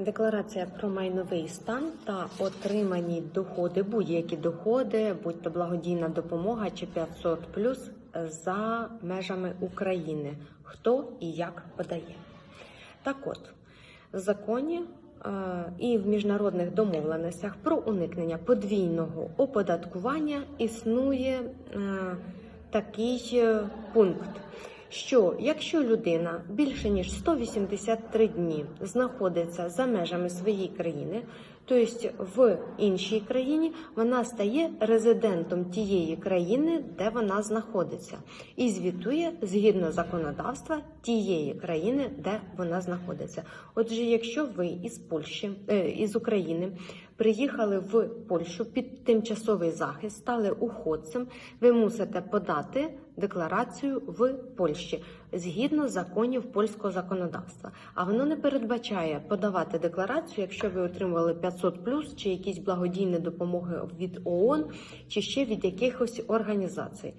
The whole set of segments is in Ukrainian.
Декларація про майновий стан та отримані доходи, будь-які доходи, будь то благодійна допомога чи 500 плюс за межами України. Хто і як подає. Так от, в законі е, і в міжнародних домовленостях про уникнення подвійного оподаткування існує е, такий е, пункт, що якщо людина більше ніж 183 дні знаходиться за межами своєї країни, тобто в іншій країні, вона стає резидентом тієї країни, де вона знаходиться, і звітує згідно законодавства тієї країни, де вона знаходиться. Отже, якщо ви із Польщі, е, із України приїхали в Польщу під тимчасовий захист, стали уходцем, ви мусите подати декларацію в Польщі згідно законів польського законодавства. А воно не передбачає подавати декларацію, якщо ви отримували 500 плюс чи якісь благодійні допомоги від ООН, чи ще від якихось організацій.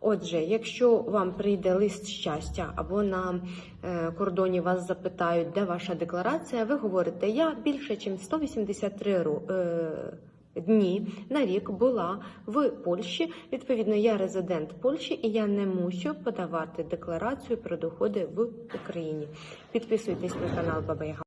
Отже, якщо вам прийде лист щастя або на е, кордоні вас запитають, де ваша декларація, ви говорите, я більше ніж 183 ро- е, дні на рік була в Польщі. Відповідно, я резидент Польщі і я не мусю подавати декларацію про доходи в Україні. Підписуйтесь на канал Баба Яга.